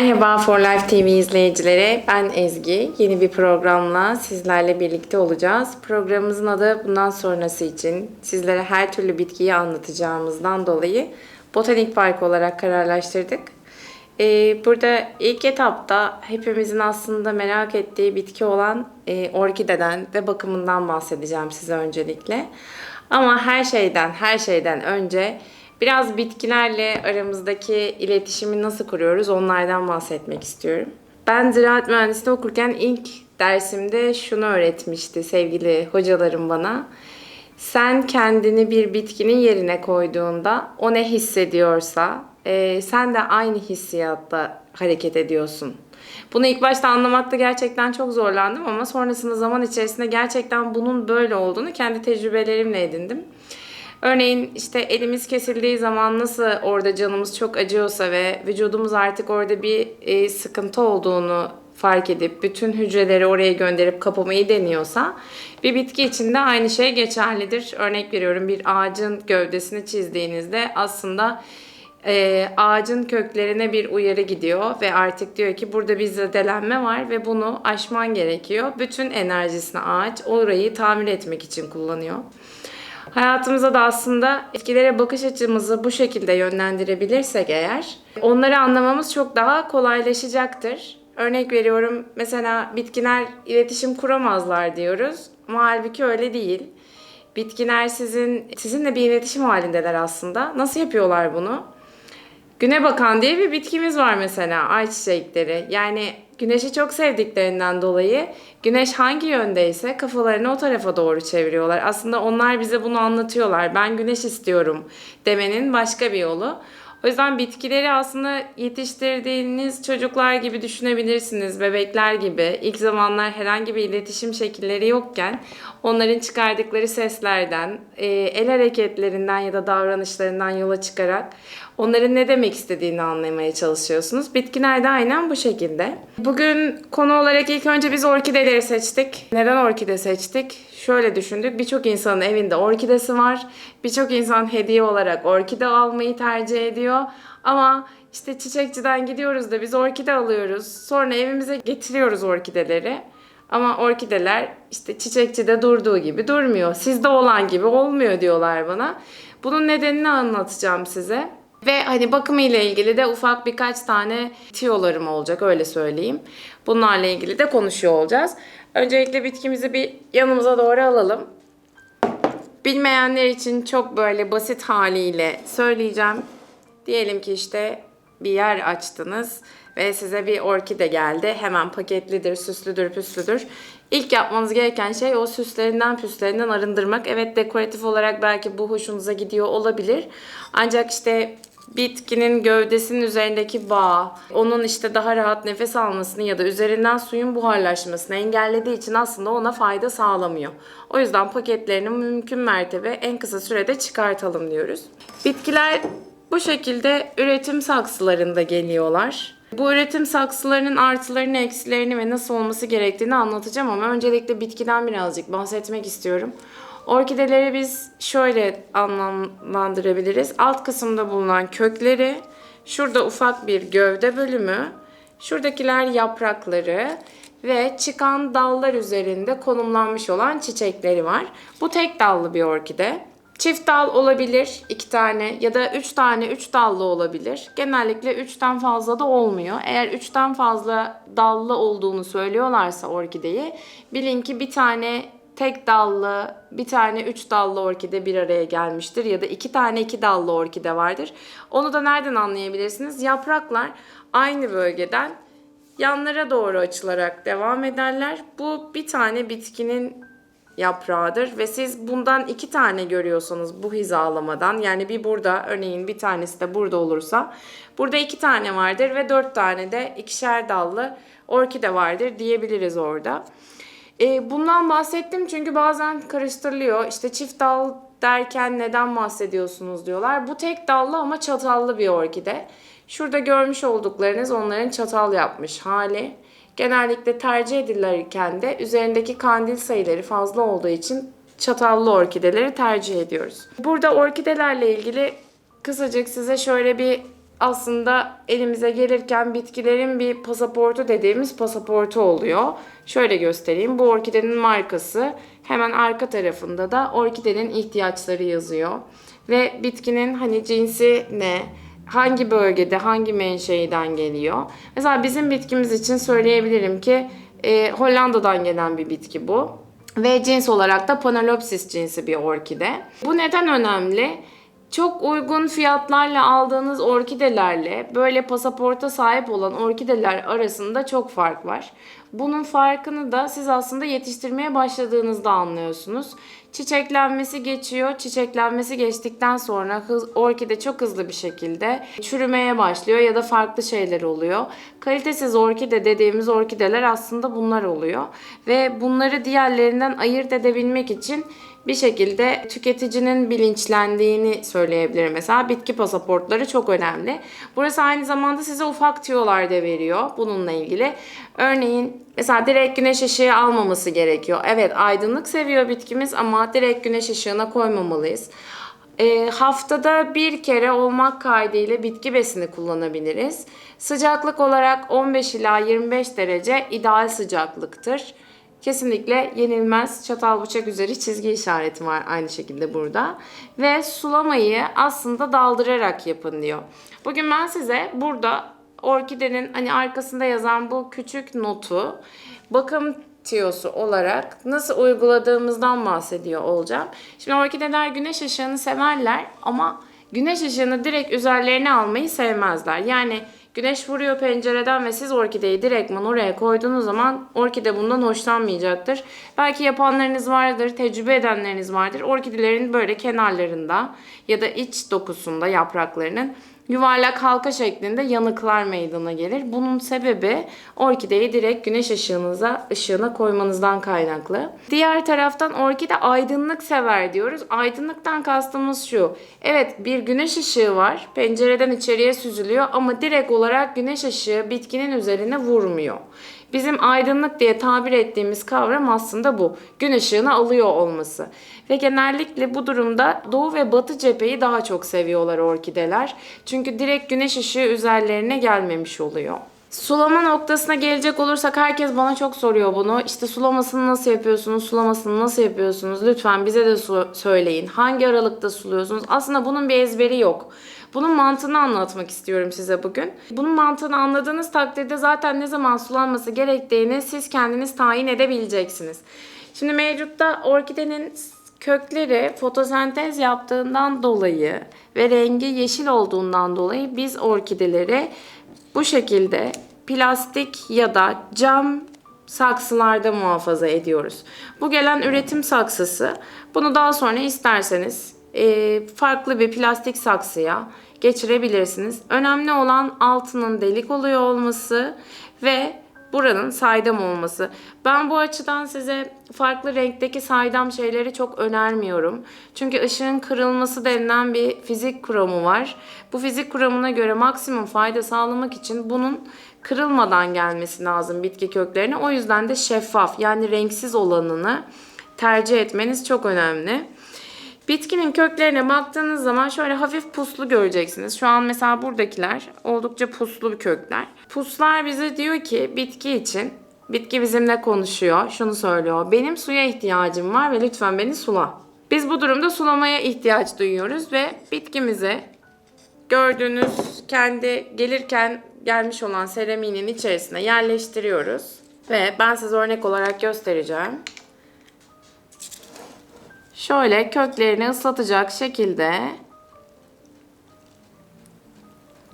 Merhaba For Life TV izleyicileri. Ben Ezgi. Yeni bir programla sizlerle birlikte olacağız. Programımızın adı bundan sonrası için sizlere her türlü bitkiyi anlatacağımızdan dolayı Botanik Park olarak kararlaştırdık. Ee, burada ilk etapta hepimizin aslında merak ettiği bitki olan e, orkideden ve bakımından bahsedeceğim size öncelikle. Ama her şeyden, her şeyden önce biraz bitkilerle aramızdaki iletişimi nasıl kuruyoruz onlardan bahsetmek istiyorum. Ben ziraat mühendisliği okurken ilk dersimde şunu öğretmişti sevgili hocalarım bana. Sen kendini bir bitkinin yerine koyduğunda o ne hissediyorsa e, sen de aynı hissiyatta hareket ediyorsun. Bunu ilk başta anlamakta gerçekten çok zorlandım ama sonrasında zaman içerisinde gerçekten bunun böyle olduğunu kendi tecrübelerimle edindim. Örneğin işte elimiz kesildiği zaman nasıl orada canımız çok acıyorsa ve vücudumuz artık orada bir e, sıkıntı olduğunu fark edip bütün hücreleri oraya gönderip kapamayı deniyorsa bir bitki için de aynı şey geçerlidir. Örnek veriyorum bir ağacın gövdesini çizdiğinizde aslında e, ağacın köklerine bir uyarı gidiyor ve artık diyor ki burada bir zedelenme var ve bunu aşman gerekiyor. Bütün enerjisini ağaç orayı tamir etmek için kullanıyor. Hayatımıza da aslında etkilere bakış açımızı bu şekilde yönlendirebilirsek eğer onları anlamamız çok daha kolaylaşacaktır. Örnek veriyorum mesela bitkiler iletişim kuramazlar diyoruz ama halbuki öyle değil. Bitkiler sizin sizinle bir iletişim halindeler aslında. Nasıl yapıyorlar bunu? Güne bakan diye bir bitkimiz var mesela ayçiçekleri. Yani güneşi çok sevdiklerinden dolayı güneş hangi yöndeyse kafalarını o tarafa doğru çeviriyorlar. Aslında onlar bize bunu anlatıyorlar. Ben güneş istiyorum demenin başka bir yolu. O yüzden bitkileri aslında yetiştirdiğiniz çocuklar gibi düşünebilirsiniz, bebekler gibi. İlk zamanlar herhangi bir iletişim şekilleri yokken onların çıkardıkları seslerden, e, el hareketlerinden ya da davranışlarından yola çıkarak onların ne demek istediğini anlamaya çalışıyorsunuz. Bitkiler de aynen bu şekilde. Bugün konu olarak ilk önce biz orkideleri seçtik. Neden orkide seçtik? Şöyle düşündük. Birçok insanın evinde orkidesi var. Birçok insan hediye olarak orkide almayı tercih ediyor. Ama işte çiçekçiden gidiyoruz da biz orkide alıyoruz. Sonra evimize getiriyoruz orkideleri. Ama orkideler işte çiçekçide durduğu gibi durmuyor. Sizde olan gibi olmuyor diyorlar bana. Bunun nedenini anlatacağım size. Ve hani bakımı ile ilgili de ufak birkaç tane tiyolarım olacak öyle söyleyeyim. Bunlarla ilgili de konuşuyor olacağız. Öncelikle bitkimizi bir yanımıza doğru alalım. Bilmeyenler için çok böyle basit haliyle söyleyeceğim. Diyelim ki işte bir yer açtınız ve size bir orkide geldi. Hemen paketlidir, süslüdür, püslüdür. İlk yapmanız gereken şey o süslerinden püslerinden arındırmak. Evet dekoratif olarak belki bu hoşunuza gidiyor olabilir. Ancak işte bitkinin gövdesinin üzerindeki bağ, onun işte daha rahat nefes almasını ya da üzerinden suyun buharlaşmasını engellediği için aslında ona fayda sağlamıyor. O yüzden paketlerini mümkün mertebe en kısa sürede çıkartalım diyoruz. Bitkiler bu şekilde üretim saksılarında geliyorlar. Bu üretim saksılarının artılarını, eksilerini ve nasıl olması gerektiğini anlatacağım ama öncelikle bitkiden birazcık bahsetmek istiyorum. Orkideleri biz şöyle anlamlandırabiliriz. Alt kısımda bulunan kökleri, şurada ufak bir gövde bölümü, şuradakiler yaprakları ve çıkan dallar üzerinde konumlanmış olan çiçekleri var. Bu tek dallı bir orkide. Çift dal olabilir iki tane ya da üç tane üç dallı olabilir. Genellikle üçten fazla da olmuyor. Eğer üçten fazla dallı olduğunu söylüyorlarsa orkideyi bilin ki bir tane tek dallı, bir tane üç dallı orkide bir araya gelmiştir ya da iki tane iki dallı orkide vardır. Onu da nereden anlayabilirsiniz? Yapraklar aynı bölgeden yanlara doğru açılarak devam ederler. Bu bir tane bitkinin yaprağıdır ve siz bundan iki tane görüyorsanız bu hizalamadan yani bir burada örneğin bir tanesi de burada olursa burada iki tane vardır ve dört tane de ikişer dallı orkide vardır diyebiliriz orada. E, bundan bahsettim çünkü bazen karıştırılıyor. İşte çift dal derken neden bahsediyorsunuz diyorlar. Bu tek dallı ama çatallı bir orkide. Şurada görmüş olduklarınız onların çatal yapmış hali. Genellikle tercih edilirken de üzerindeki kandil sayıları fazla olduğu için çatallı orkideleri tercih ediyoruz. Burada orkidelerle ilgili kısacık size şöyle bir aslında elimize gelirken bitkilerin bir pasaportu dediğimiz pasaportu oluyor. Şöyle göstereyim. Bu orkidenin markası. Hemen arka tarafında da orkidenin ihtiyaçları yazıyor. Ve bitkinin hani cinsi ne, hangi bölgede, hangi menşeiden geliyor. Mesela bizim bitkimiz için söyleyebilirim ki e, Hollanda'dan gelen bir bitki bu. Ve cins olarak da Panalopsis cinsi bir orkide. Bu neden önemli? Çok uygun fiyatlarla aldığınız orkidelerle böyle pasaporta sahip olan orkideler arasında çok fark var. Bunun farkını da siz aslında yetiştirmeye başladığınızda anlıyorsunuz. Çiçeklenmesi geçiyor. Çiçeklenmesi geçtikten sonra hız, orkide çok hızlı bir şekilde çürümeye başlıyor ya da farklı şeyler oluyor. Kalitesiz orkide dediğimiz orkideler aslında bunlar oluyor. Ve bunları diğerlerinden ayırt edebilmek için bir şekilde tüketicinin bilinçlendiğini söyleyebilirim. Mesela bitki pasaportları çok önemli. Burası aynı zamanda size ufak tüyolar da veriyor bununla ilgili. Örneğin mesela direkt güneş ışığı almaması gerekiyor. Evet aydınlık seviyor bitkimiz ama direkt güneş ışığına koymamalıyız. E, haftada bir kere olmak kaydıyla bitki besini kullanabiliriz. Sıcaklık olarak 15 ila 25 derece ideal sıcaklıktır. Kesinlikle yenilmez çatal bıçak üzeri çizgi işareti var aynı şekilde burada. Ve sulamayı aslında daldırarak yapın diyor. Bugün ben size burada orkidenin hani arkasında yazan bu küçük notu bakım tiyosu olarak nasıl uyguladığımızdan bahsediyor olacağım. Şimdi orkideler güneş ışığını severler ama güneş ışığını direkt üzerlerine almayı sevmezler. Yani güneş vuruyor pencereden ve siz orkideyi direktman oraya koyduğunuz zaman orkide bundan hoşlanmayacaktır. Belki yapanlarınız vardır, tecrübe edenleriniz vardır. Orkidelerin böyle kenarlarında ya da iç dokusunda yapraklarının yuvarlak halka şeklinde yanıklar meydana gelir. Bunun sebebi orkideyi direkt güneş ışığınıza, ışığına koymanızdan kaynaklı. Diğer taraftan orkide aydınlık sever diyoruz. Aydınlıktan kastımız şu. Evet bir güneş ışığı var. Pencereden içeriye süzülüyor ama direkt olarak güneş ışığı bitkinin üzerine vurmuyor. Bizim aydınlık diye tabir ettiğimiz kavram aslında bu. Gün ışığını alıyor olması. Ve genellikle bu durumda doğu ve batı cepheyi daha çok seviyorlar orkideler. Çünkü direkt güneş ışığı üzerlerine gelmemiş oluyor. Sulama noktasına gelecek olursak herkes bana çok soruyor bunu. İşte sulamasını nasıl yapıyorsunuz, sulamasını nasıl yapıyorsunuz? Lütfen bize de söyleyin. Hangi aralıkta suluyorsunuz? Aslında bunun bir ezberi yok. Bunun mantığını anlatmak istiyorum size bugün. Bunun mantığını anladığınız takdirde zaten ne zaman sulanması gerektiğini siz kendiniz tayin edebileceksiniz. Şimdi mevcutta orkidenin kökleri fotosentez yaptığından dolayı ve rengi yeşil olduğundan dolayı biz orkideleri bu şekilde plastik ya da cam saksılarda muhafaza ediyoruz. Bu gelen üretim saksısı bunu daha sonra isterseniz e, farklı bir plastik saksıya geçirebilirsiniz. Önemli olan altının delik oluyor olması ve buranın saydam olması. Ben bu açıdan size farklı renkteki saydam şeyleri çok önermiyorum. Çünkü ışığın kırılması denilen bir fizik kuramı var. Bu fizik kuramına göre maksimum fayda sağlamak için bunun kırılmadan gelmesi lazım bitki köklerine. O yüzden de şeffaf yani renksiz olanını tercih etmeniz çok önemli. Bitkinin köklerine baktığınız zaman şöyle hafif puslu göreceksiniz. Şu an mesela buradakiler oldukça puslu bir kökler. Puslar bize diyor ki bitki için bitki bizimle konuşuyor. Şunu söylüyor. Benim suya ihtiyacım var ve lütfen beni sula. Biz bu durumda sulamaya ihtiyaç duyuyoruz ve bitkimizi gördüğünüz kendi gelirken gelmiş olan seramiğinin içerisine yerleştiriyoruz. Ve ben size örnek olarak göstereceğim. Şöyle köklerini ıslatacak şekilde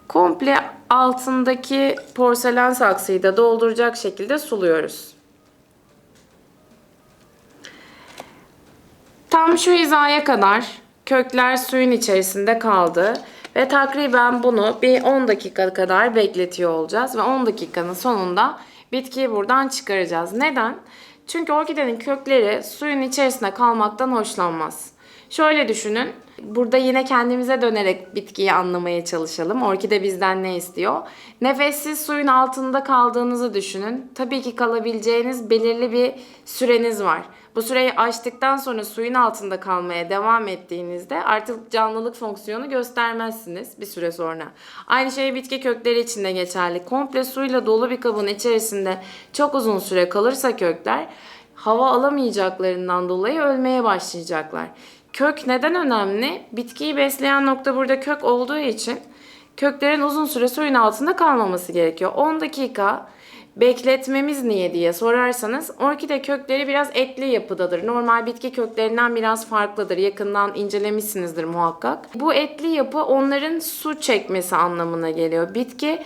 komple altındaki porselen saksıyı da dolduracak şekilde suluyoruz. Tam şu hizaya kadar kökler suyun içerisinde kaldı ve takriben bunu bir 10 dakika kadar bekletiyor olacağız ve 10 dakikanın sonunda bitkiyi buradan çıkaracağız. Neden? Çünkü orkidenin kökleri suyun içerisinde kalmaktan hoşlanmaz. Şöyle düşünün. Burada yine kendimize dönerek bitkiyi anlamaya çalışalım. Orkide bizden ne istiyor? Nefessiz suyun altında kaldığınızı düşünün. Tabii ki kalabileceğiniz belirli bir süreniz var. Bu süreyi aştıktan sonra suyun altında kalmaya devam ettiğinizde artık canlılık fonksiyonu göstermezsiniz bir süre sonra. Aynı şey bitki kökleri için de geçerli. Komple suyla dolu bir kabın içerisinde çok uzun süre kalırsa kökler hava alamayacaklarından dolayı ölmeye başlayacaklar. Kök neden önemli? Bitkiyi besleyen nokta burada kök olduğu için köklerin uzun süre suyun altında kalmaması gerekiyor. 10 dakika bekletmemiz niye diye sorarsanız orkide kökleri biraz etli yapıdadır. Normal bitki köklerinden biraz farklıdır. Yakından incelemişsinizdir muhakkak. Bu etli yapı onların su çekmesi anlamına geliyor. Bitki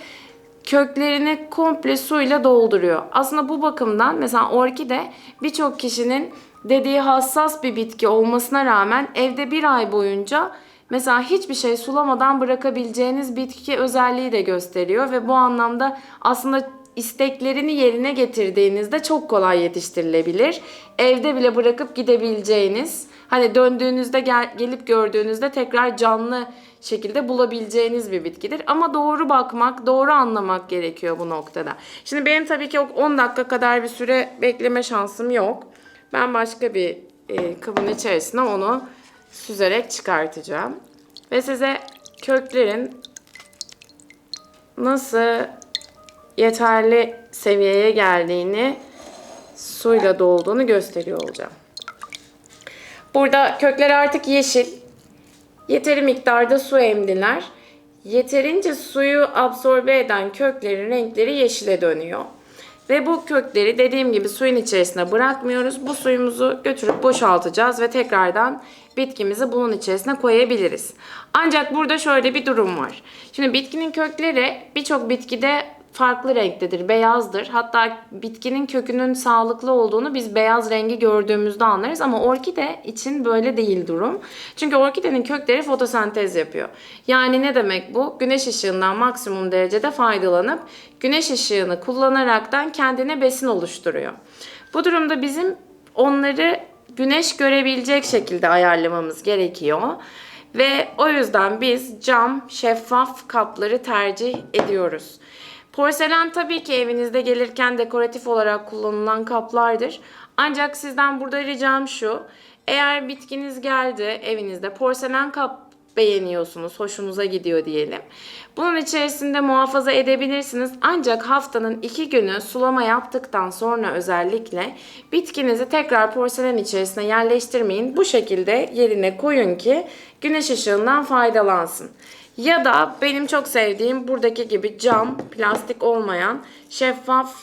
köklerini komple suyla dolduruyor. Aslında bu bakımdan mesela orkide birçok kişinin dediği hassas bir bitki olmasına rağmen evde bir ay boyunca mesela hiçbir şey sulamadan bırakabileceğiniz bitki özelliği de gösteriyor ve bu anlamda aslında isteklerini yerine getirdiğinizde çok kolay yetiştirilebilir. Evde bile bırakıp gidebileceğiniz, hani döndüğünüzde gel, gelip gördüğünüzde tekrar canlı şekilde bulabileceğiniz bir bitkidir. Ama doğru bakmak, doğru anlamak gerekiyor bu noktada. Şimdi benim tabii ki 10 dakika kadar bir süre bekleme şansım yok. Ben başka bir e, kabın içerisine onu süzerek çıkartacağım. Ve size köklerin nasıl yeterli seviyeye geldiğini suyla dolduğunu gösteriyor olacağım. Burada kökler artık yeşil. Yeteri miktarda su emdiler. Yeterince suyu absorbe eden köklerin renkleri yeşile dönüyor. Ve bu kökleri dediğim gibi suyun içerisine bırakmıyoruz. Bu suyumuzu götürüp boşaltacağız ve tekrardan bitkimizi bunun içerisine koyabiliriz. Ancak burada şöyle bir durum var. Şimdi bitkinin kökleri birçok bitkide farklı renktedir, beyazdır. Hatta bitkinin kökünün sağlıklı olduğunu biz beyaz rengi gördüğümüzde anlarız ama orkide için böyle değil durum. Çünkü orkidenin kökleri fotosentez yapıyor. Yani ne demek bu? Güneş ışığından maksimum derecede faydalanıp güneş ışığını kullanaraktan kendine besin oluşturuyor. Bu durumda bizim onları güneş görebilecek şekilde ayarlamamız gerekiyor. Ve o yüzden biz cam, şeffaf kapları tercih ediyoruz. Porselen tabii ki evinizde gelirken dekoratif olarak kullanılan kaplardır. Ancak sizden burada ricam şu. Eğer bitkiniz geldi evinizde porselen kap beğeniyorsunuz, hoşunuza gidiyor diyelim. Bunun içerisinde muhafaza edebilirsiniz. Ancak haftanın iki günü sulama yaptıktan sonra özellikle bitkinizi tekrar porselen içerisine yerleştirmeyin. Bu şekilde yerine koyun ki güneş ışığından faydalansın. Ya da benim çok sevdiğim buradaki gibi cam, plastik olmayan şeffaf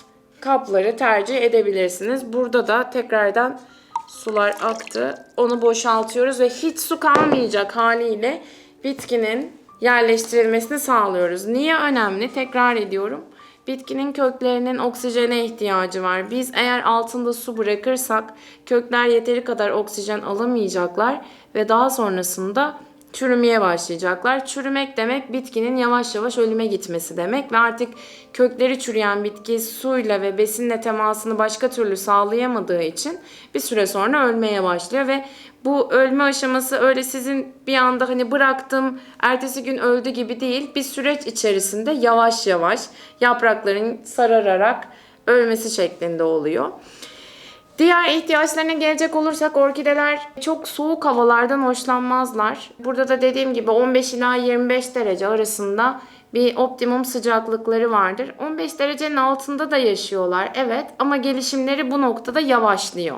kapları tercih edebilirsiniz. Burada da tekrardan sular aktı. Onu boşaltıyoruz ve hiç su kalmayacak haliyle bitkinin yerleştirilmesini sağlıyoruz. Niye önemli? Tekrar ediyorum. Bitkinin köklerinin oksijene ihtiyacı var. Biz eğer altında su bırakırsak kökler yeteri kadar oksijen alamayacaklar ve daha sonrasında çürümeye başlayacaklar. Çürümek demek bitkinin yavaş yavaş ölüme gitmesi demek ve artık kökleri çürüyen bitki suyla ve besinle temasını başka türlü sağlayamadığı için bir süre sonra ölmeye başlıyor ve bu ölme aşaması öyle sizin bir anda hani bıraktım ertesi gün öldü gibi değil. Bir süreç içerisinde yavaş yavaş yaprakların sarararak ölmesi şeklinde oluyor. Diğer ihtiyaçlarına gelecek olursak orkideler çok soğuk havalardan hoşlanmazlar. Burada da dediğim gibi 15 ila 25 derece arasında bir optimum sıcaklıkları vardır. 15 derecenin altında da yaşıyorlar evet ama gelişimleri bu noktada yavaşlıyor.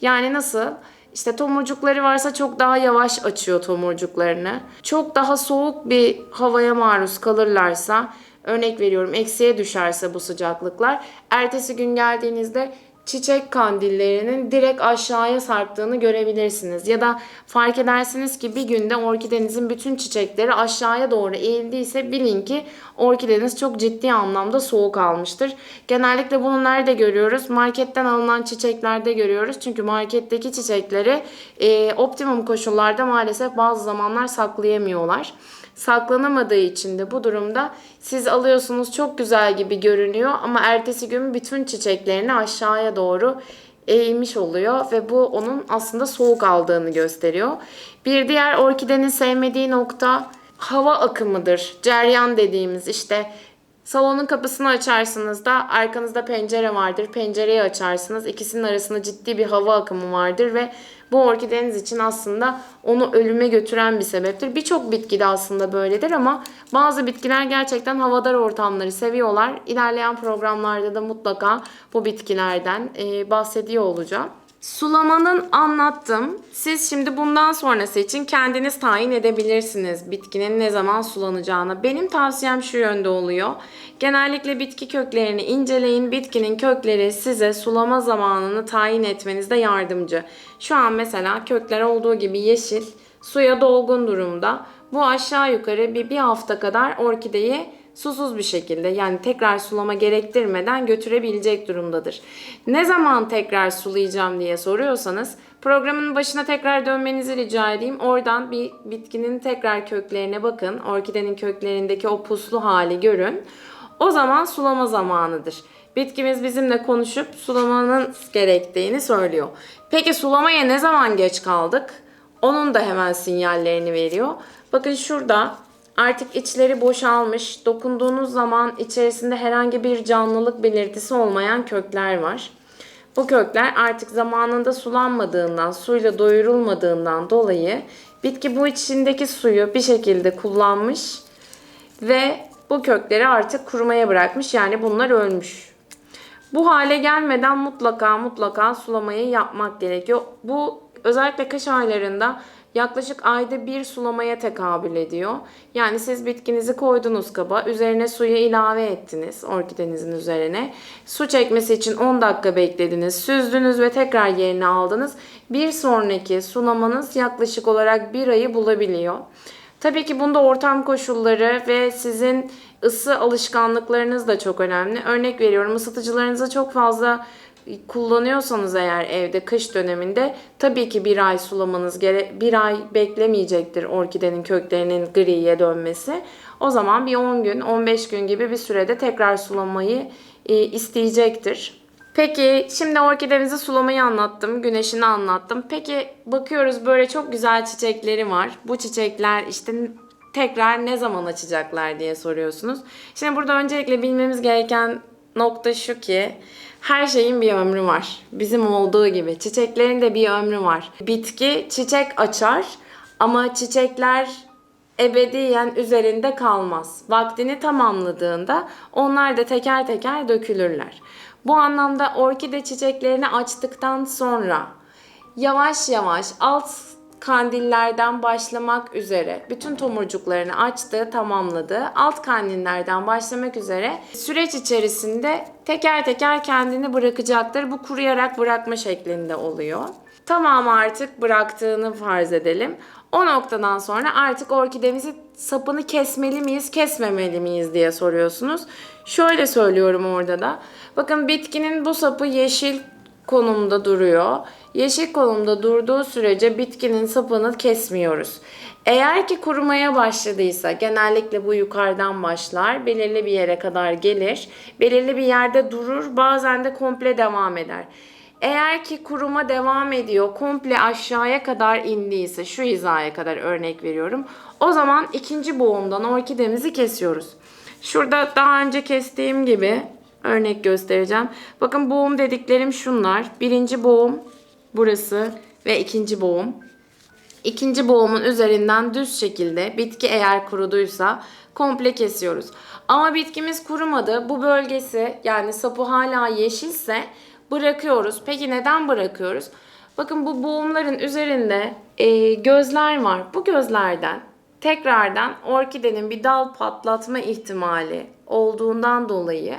Yani nasıl? İşte tomurcukları varsa çok daha yavaş açıyor tomurcuklarını. Çok daha soğuk bir havaya maruz kalırlarsa, örnek veriyorum eksiye düşerse bu sıcaklıklar, ertesi gün geldiğinizde çiçek kandillerinin direkt aşağıya sarktığını görebilirsiniz. Ya da fark edersiniz ki bir günde orkidenizin bütün çiçekleri aşağıya doğru eğildiyse bilin ki orkideniz çok ciddi anlamda soğuk almıştır. Genellikle bunu nerede görüyoruz? Marketten alınan çiçeklerde görüyoruz. Çünkü marketteki çiçekleri e, optimum koşullarda maalesef bazı zamanlar saklayamıyorlar saklanamadığı için de bu durumda siz alıyorsunuz çok güzel gibi görünüyor ama ertesi gün bütün çiçeklerini aşağıya doğru eğilmiş oluyor ve bu onun aslında soğuk aldığını gösteriyor. Bir diğer orkidenin sevmediği nokta hava akımıdır. Ceryan dediğimiz işte Salonun kapısını açarsınız da arkanızda pencere vardır. Pencereyi açarsınız. İkisinin arasında ciddi bir hava akımı vardır ve bu orkideniz için aslında onu ölüme götüren bir sebeptir. Birçok bitki de aslında böyledir ama bazı bitkiler gerçekten havadar ortamları seviyorlar. İlerleyen programlarda da mutlaka bu bitkilerden bahsediyor olacağım. Sulamanın anlattım. Siz şimdi bundan sonrası için kendiniz tayin edebilirsiniz bitkinin ne zaman sulanacağını. Benim tavsiyem şu yönde oluyor. Genellikle bitki köklerini inceleyin. Bitkinin kökleri size sulama zamanını tayin etmenizde yardımcı. Şu an mesela kökler olduğu gibi yeşil, suya dolgun durumda. Bu aşağı yukarı bir, bir hafta kadar orkideyi susuz bir şekilde yani tekrar sulama gerektirmeden götürebilecek durumdadır. Ne zaman tekrar sulayacağım diye soruyorsanız programın başına tekrar dönmenizi rica edeyim. Oradan bir bitkinin tekrar köklerine bakın. Orkidenin köklerindeki o puslu hali görün. O zaman sulama zamanıdır. Bitkimiz bizimle konuşup sulamanın gerektiğini söylüyor. Peki sulamaya ne zaman geç kaldık? Onun da hemen sinyallerini veriyor. Bakın şurada Artık içleri boşalmış, dokunduğunuz zaman içerisinde herhangi bir canlılık belirtisi olmayan kökler var. Bu kökler artık zamanında sulanmadığından, suyla doyurulmadığından dolayı bitki bu içindeki suyu bir şekilde kullanmış ve bu kökleri artık kurumaya bırakmış. Yani bunlar ölmüş. Bu hale gelmeden mutlaka mutlaka sulamayı yapmak gerekiyor. Bu özellikle kış aylarında yaklaşık ayda bir sulamaya tekabül ediyor. Yani siz bitkinizi koydunuz kaba, üzerine suyu ilave ettiniz orkidenizin üzerine. Su çekmesi için 10 dakika beklediniz, süzdünüz ve tekrar yerine aldınız. Bir sonraki sulamanız yaklaşık olarak bir ayı bulabiliyor. Tabii ki bunda ortam koşulları ve sizin ısı alışkanlıklarınız da çok önemli. Örnek veriyorum ısıtıcılarınıza çok fazla kullanıyorsanız eğer evde kış döneminde tabii ki bir ay sulamanız gere bir ay beklemeyecektir orkidenin köklerinin griye dönmesi. O zaman bir 10 gün 15 gün gibi bir sürede tekrar sulamayı e, isteyecektir. Peki şimdi orkidemizi sulamayı anlattım, güneşini anlattım. Peki bakıyoruz böyle çok güzel çiçekleri var. Bu çiçekler işte tekrar ne zaman açacaklar diye soruyorsunuz. Şimdi burada öncelikle bilmemiz gereken nokta şu ki her şeyin bir ömrü var. Bizim olduğu gibi. Çiçeklerin de bir ömrü var. Bitki çiçek açar ama çiçekler ebediyen üzerinde kalmaz. Vaktini tamamladığında onlar da teker teker dökülürler. Bu anlamda orkide çiçeklerini açtıktan sonra yavaş yavaş alt kandillerden başlamak üzere bütün tomurcuklarını açtı, tamamladı. Alt kandillerden başlamak üzere süreç içerisinde teker teker kendini bırakacaktır. Bu kuruyarak bırakma şeklinde oluyor. Tamamı artık bıraktığını farz edelim. O noktadan sonra artık orkidemizi sapını kesmeli miyiz, kesmemeli miyiz diye soruyorsunuz. Şöyle söylüyorum orada da. Bakın bitkinin bu sapı yeşil konumda duruyor. Yeşil konumda durduğu sürece bitkinin sapını kesmiyoruz. Eğer ki kurumaya başladıysa genellikle bu yukarıdan başlar, belirli bir yere kadar gelir, belirli bir yerde durur, bazen de komple devam eder. Eğer ki kuruma devam ediyor, komple aşağıya kadar indiyse, şu hizaya kadar örnek veriyorum. O zaman ikinci boğumdan orkidemizi kesiyoruz. Şurada daha önce kestiğim gibi örnek göstereceğim. Bakın boğum dediklerim şunlar. Birinci boğum burası ve ikinci boğum. İkinci boğumun üzerinden düz şekilde bitki eğer kuruduysa komple kesiyoruz. Ama bitkimiz kurumadı. Bu bölgesi yani sapı hala yeşilse bırakıyoruz. Peki neden bırakıyoruz? Bakın bu boğumların üzerinde e, gözler var. Bu gözlerden tekrardan orkidenin bir dal patlatma ihtimali olduğundan dolayı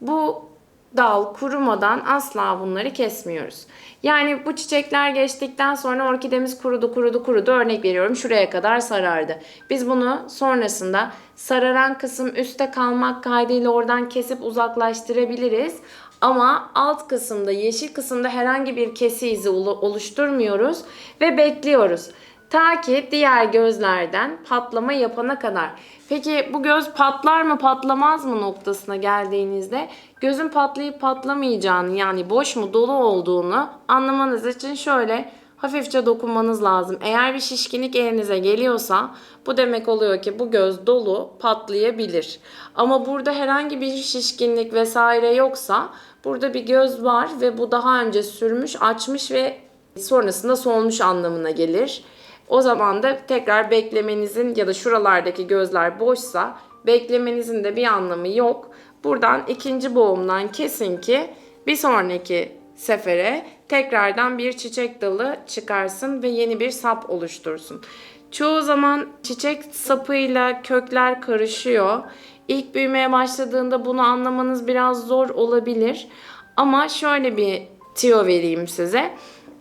bu dal kurumadan asla bunları kesmiyoruz. Yani bu çiçekler geçtikten sonra orkidemiz kurudu kurudu kurudu örnek veriyorum şuraya kadar sarardı. Biz bunu sonrasında sararan kısım üstte kalmak kaydıyla oradan kesip uzaklaştırabiliriz. Ama alt kısımda yeşil kısımda herhangi bir kesi izi oluşturmuyoruz ve bekliyoruz. Ta ki diğer gözlerden patlama yapana kadar. Peki bu göz patlar mı patlamaz mı noktasına geldiğinizde gözün patlayıp patlamayacağını yani boş mu dolu olduğunu anlamanız için şöyle hafifçe dokunmanız lazım. Eğer bir şişkinlik elinize geliyorsa bu demek oluyor ki bu göz dolu patlayabilir. Ama burada herhangi bir şişkinlik vesaire yoksa burada bir göz var ve bu daha önce sürmüş, açmış ve sonrasında solmuş anlamına gelir. O zaman da tekrar beklemenizin ya da şuralardaki gözler boşsa beklemenizin de bir anlamı yok. Buradan ikinci boğumdan kesin ki bir sonraki sefere tekrardan bir çiçek dalı çıkarsın ve yeni bir sap oluştursun. Çoğu zaman çiçek sapıyla kökler karışıyor. İlk büyümeye başladığında bunu anlamanız biraz zor olabilir. Ama şöyle bir tiyo vereyim size.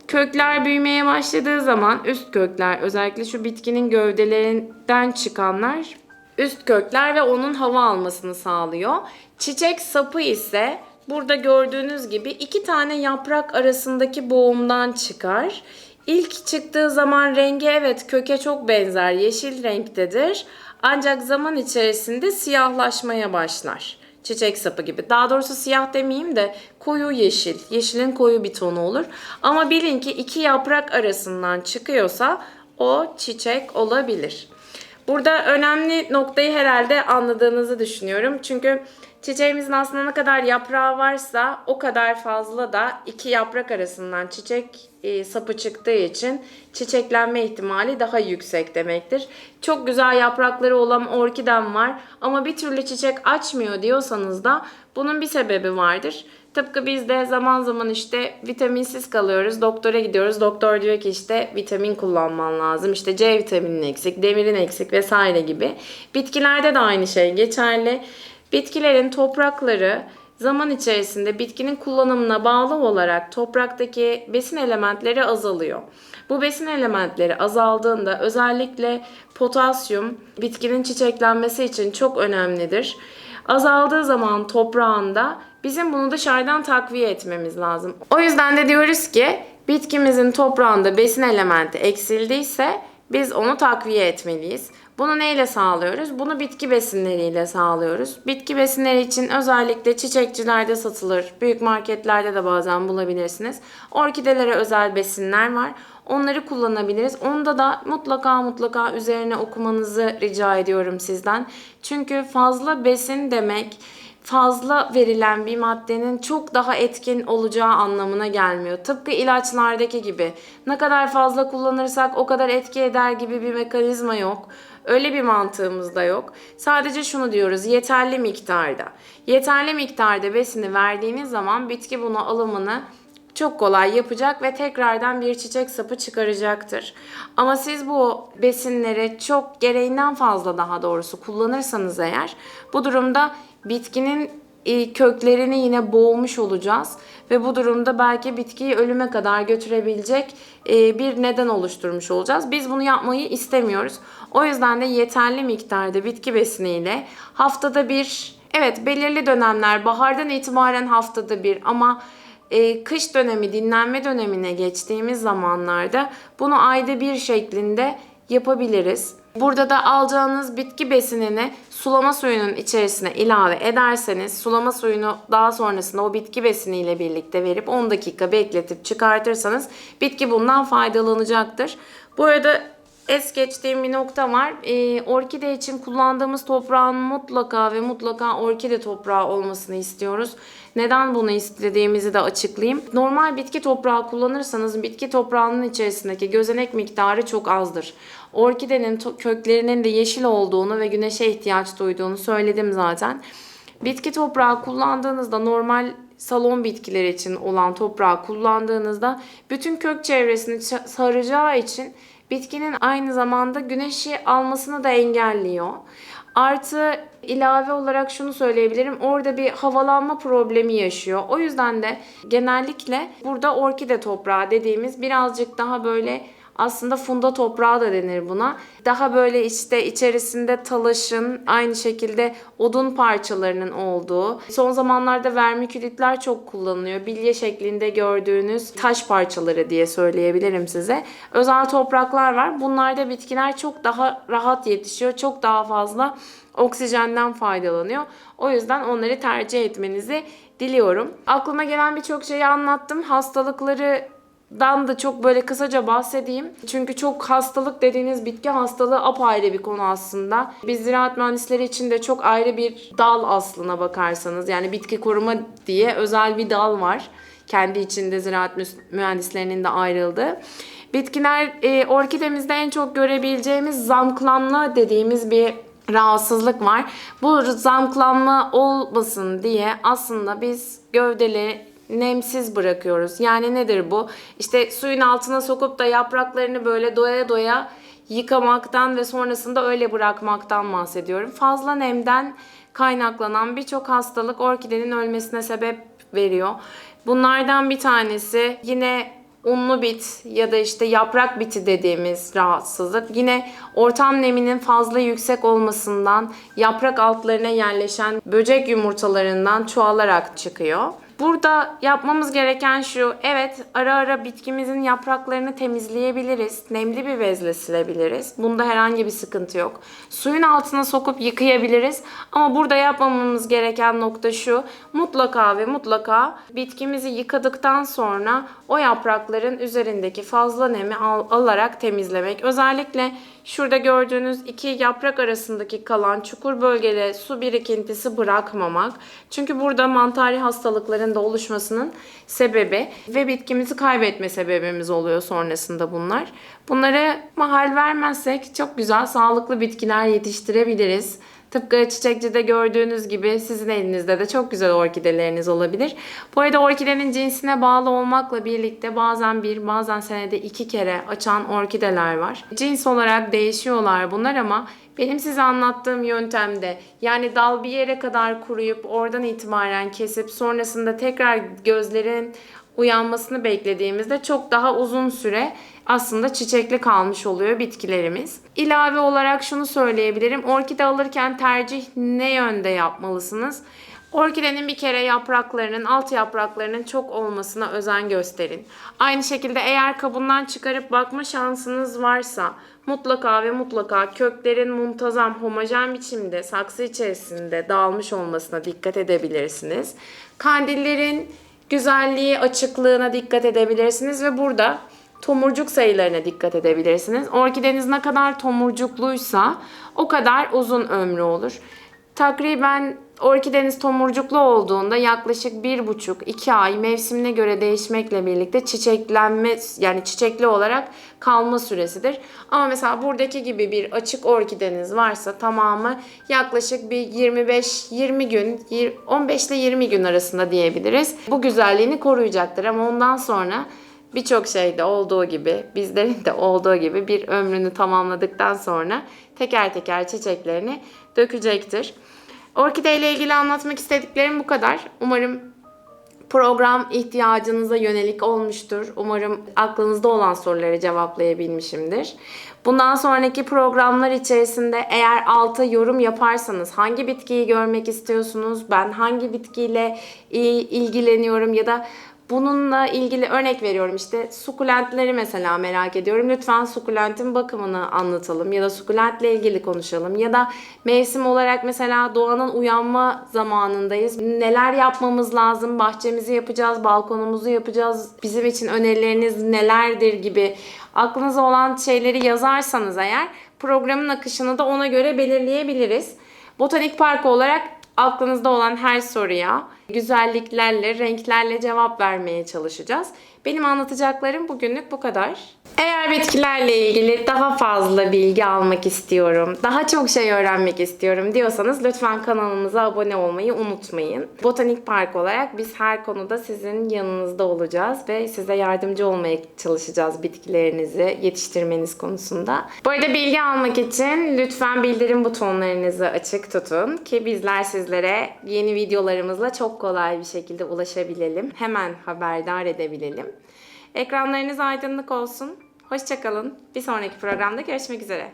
Kökler büyümeye başladığı zaman üst kökler özellikle şu bitkinin gövdelerinden çıkanlar üst kökler ve onun hava almasını sağlıyor. Çiçek sapı ise burada gördüğünüz gibi iki tane yaprak arasındaki boğumdan çıkar. İlk çıktığı zaman rengi evet köke çok benzer yeşil renktedir. Ancak zaman içerisinde siyahlaşmaya başlar çiçek sapı gibi. Daha doğrusu siyah demeyeyim de koyu yeşil. Yeşilin koyu bir tonu olur. Ama bilin ki iki yaprak arasından çıkıyorsa o çiçek olabilir. Burada önemli noktayı herhalde anladığınızı düşünüyorum. Çünkü çiçeğimizin aslında ne kadar yaprağı varsa o kadar fazla da iki yaprak arasından çiçek e, sapı çıktığı için çiçeklenme ihtimali daha yüksek demektir. Çok güzel yaprakları olan orkidem var ama bir türlü çiçek açmıyor diyorsanız da bunun bir sebebi vardır. Tıpkı biz de zaman zaman işte vitaminsiz kalıyoruz. Doktora gidiyoruz. Doktor diyor ki işte vitamin kullanman lazım. İşte C vitaminin eksik, demirin eksik vesaire gibi. Bitkilerde de aynı şey geçerli. Bitkilerin toprakları zaman içerisinde bitkinin kullanımına bağlı olarak topraktaki besin elementleri azalıyor. Bu besin elementleri azaldığında özellikle potasyum bitkinin çiçeklenmesi için çok önemlidir. Azaldığı zaman toprağında bizim bunu dışarıdan takviye etmemiz lazım. O yüzden de diyoruz ki bitkimizin toprağında besin elementi eksildiyse biz onu takviye etmeliyiz. Bunu neyle sağlıyoruz? Bunu bitki besinleriyle sağlıyoruz. Bitki besinleri için özellikle çiçekçilerde satılır. Büyük marketlerde de bazen bulabilirsiniz. Orkidelere özel besinler var. Onları kullanabiliriz. Onda da mutlaka mutlaka üzerine okumanızı rica ediyorum sizden. Çünkü fazla besin demek fazla verilen bir maddenin çok daha etkin olacağı anlamına gelmiyor. Tıpkı ilaçlardaki gibi. Ne kadar fazla kullanırsak o kadar etki eder gibi bir mekanizma yok. Öyle bir mantığımız da yok. Sadece şunu diyoruz yeterli miktarda. Yeterli miktarda besini verdiğiniz zaman bitki bunu alımını çok kolay yapacak ve tekrardan bir çiçek sapı çıkaracaktır. Ama siz bu besinleri çok gereğinden fazla daha doğrusu kullanırsanız eğer bu durumda bitkinin köklerini yine boğmuş olacağız ve bu durumda belki bitkiyi ölüme kadar götürebilecek e, bir neden oluşturmuş olacağız. Biz bunu yapmayı istemiyoruz. O yüzden de yeterli miktarda bitki besiniyle haftada bir, evet belirli dönemler bahardan itibaren haftada bir ama e, kış dönemi, dinlenme dönemine geçtiğimiz zamanlarda bunu ayda bir şeklinde yapabiliriz. Burada da alacağınız bitki besinini sulama suyunun içerisine ilave ederseniz sulama suyunu daha sonrasında o bitki besiniyle birlikte verip 10 dakika bekletip çıkartırsanız bitki bundan faydalanacaktır. Bu arada es geçtiğim bir nokta var. Ee, orkide için kullandığımız toprağın mutlaka ve mutlaka orkide toprağı olmasını istiyoruz. Neden bunu istediğimizi de açıklayayım. Normal bitki toprağı kullanırsanız bitki toprağının içerisindeki gözenek miktarı çok azdır. Orkidenin köklerinin de yeşil olduğunu ve güneşe ihtiyaç duyduğunu söyledim zaten. Bitki toprağı kullandığınızda normal salon bitkileri için olan toprağı kullandığınızda bütün kök çevresini saracağı için bitkinin aynı zamanda güneşi almasını da engelliyor. Artı ilave olarak şunu söyleyebilirim. Orada bir havalanma problemi yaşıyor. O yüzden de genellikle burada orkide toprağı dediğimiz birazcık daha böyle Aslında funda toprağı da denir buna. Daha böyle işte içerisinde talaşın, aynı şekilde odun parçalarının olduğu. Son zamanlarda vermikülitler çok kullanılıyor. Bilye şeklinde gördüğünüz taş parçaları diye söyleyebilirim size. Özel topraklar var. Bunlarda bitkiler çok daha rahat yetişiyor. Çok daha fazla oksijenden faydalanıyor. O yüzden onları tercih etmenizi diliyorum. Aklıma gelen birçok şeyi anlattım. Hastalıkları dan da çok böyle kısaca bahsedeyim. Çünkü çok hastalık dediğiniz bitki hastalığı apayrı bir konu aslında. Biz ziraat mühendisleri için de çok ayrı bir dal aslına bakarsanız. Yani bitki koruma diye özel bir dal var. Kendi içinde ziraat mü- mühendislerinin de ayrıldığı. Bitkiler e, orkidemizde en çok görebileceğimiz zamklanma dediğimiz bir rahatsızlık var. Bu zamklanma olmasın diye aslında biz gövdeli nemsiz bırakıyoruz. Yani nedir bu? İşte suyun altına sokup da yapraklarını böyle doya doya yıkamaktan ve sonrasında öyle bırakmaktan bahsediyorum. Fazla nemden kaynaklanan birçok hastalık orkidenin ölmesine sebep veriyor. Bunlardan bir tanesi yine unlu bit ya da işte yaprak biti dediğimiz rahatsızlık. Yine ortam neminin fazla yüksek olmasından yaprak altlarına yerleşen böcek yumurtalarından çoğalarak çıkıyor. Burada yapmamız gereken şu, evet ara ara bitkimizin yapraklarını temizleyebiliriz. Nemli bir bezle silebiliriz. Bunda herhangi bir sıkıntı yok. Suyun altına sokup yıkayabiliriz. Ama burada yapmamamız gereken nokta şu, mutlaka ve mutlaka bitkimizi yıkadıktan sonra o yaprakların üzerindeki fazla nemi al- alarak temizlemek. Özellikle Şurada gördüğünüz iki yaprak arasındaki kalan çukur bölgede su birikintisi bırakmamak. Çünkü burada mantari hastalıkların da oluşmasının sebebi ve bitkimizi kaybetme sebebimiz oluyor sonrasında bunlar. Bunlara mahal vermezsek çok güzel sağlıklı bitkiler yetiştirebiliriz. Tıpkı çiçekçide gördüğünüz gibi sizin elinizde de çok güzel orkideleriniz olabilir. Bu arada orkidenin cinsine bağlı olmakla birlikte bazen bir bazen senede iki kere açan orkideler var. Cins olarak değişiyorlar bunlar ama benim size anlattığım yöntemde yani dal bir yere kadar kuruyup oradan itibaren kesip sonrasında tekrar gözlerin uyanmasını beklediğimizde çok daha uzun süre aslında çiçekli kalmış oluyor bitkilerimiz. İlave olarak şunu söyleyebilirim. Orkide alırken tercih ne yönde yapmalısınız? Orkidenin bir kere yapraklarının, alt yapraklarının çok olmasına özen gösterin. Aynı şekilde eğer kabından çıkarıp bakma şansınız varsa mutlaka ve mutlaka köklerin muntazam, homojen biçimde saksı içerisinde dağılmış olmasına dikkat edebilirsiniz. Kandillerin güzelliği, açıklığına dikkat edebilirsiniz ve burada tomurcuk sayılarına dikkat edebilirsiniz. Orkideniz ne kadar tomurcukluysa o kadar uzun ömrü olur. Takriben orkideniz tomurcuklu olduğunda yaklaşık 1,5-2 ay mevsimine göre değişmekle birlikte çiçeklenme yani çiçekli olarak kalma süresidir. Ama mesela buradaki gibi bir açık orkideniz varsa tamamı yaklaşık bir 25-20 gün 15 ile 20 gün arasında diyebiliriz. Bu güzelliğini koruyacaktır ama ondan sonra birçok şeyde olduğu gibi, bizlerin de olduğu gibi bir ömrünü tamamladıktan sonra teker teker çiçeklerini dökecektir. Orkide ile ilgili anlatmak istediklerim bu kadar. Umarım program ihtiyacınıza yönelik olmuştur. Umarım aklınızda olan soruları cevaplayabilmişimdir. Bundan sonraki programlar içerisinde eğer alta yorum yaparsanız hangi bitkiyi görmek istiyorsunuz, ben hangi bitkiyle ilgileniyorum ya da Bununla ilgili örnek veriyorum işte sukulentleri mesela merak ediyorum. Lütfen sukulentin bakımını anlatalım ya da sukulentle ilgili konuşalım. Ya da mevsim olarak mesela doğanın uyanma zamanındayız. Neler yapmamız lazım? Bahçemizi yapacağız, balkonumuzu yapacağız. Bizim için önerileriniz nelerdir gibi aklınıza olan şeyleri yazarsanız eğer programın akışını da ona göre belirleyebiliriz. Botanik Parkı olarak aklınızda olan her soruya güzelliklerle, renklerle cevap vermeye çalışacağız. Benim anlatacaklarım bugünlük bu kadar. Eğer bitkilerle ilgili daha fazla bilgi almak istiyorum, daha çok şey öğrenmek istiyorum diyorsanız lütfen kanalımıza abone olmayı unutmayın. Botanik Park olarak biz her konuda sizin yanınızda olacağız ve size yardımcı olmaya çalışacağız bitkilerinizi yetiştirmeniz konusunda. Bu arada bilgi almak için lütfen bildirim butonlarınızı açık tutun ki bizler sizlere yeni videolarımızla çok kolay bir şekilde ulaşabilelim. Hemen haberdar edebilelim. Ekranlarınız aydınlık olsun. Hoşçakalın. Bir sonraki programda görüşmek üzere.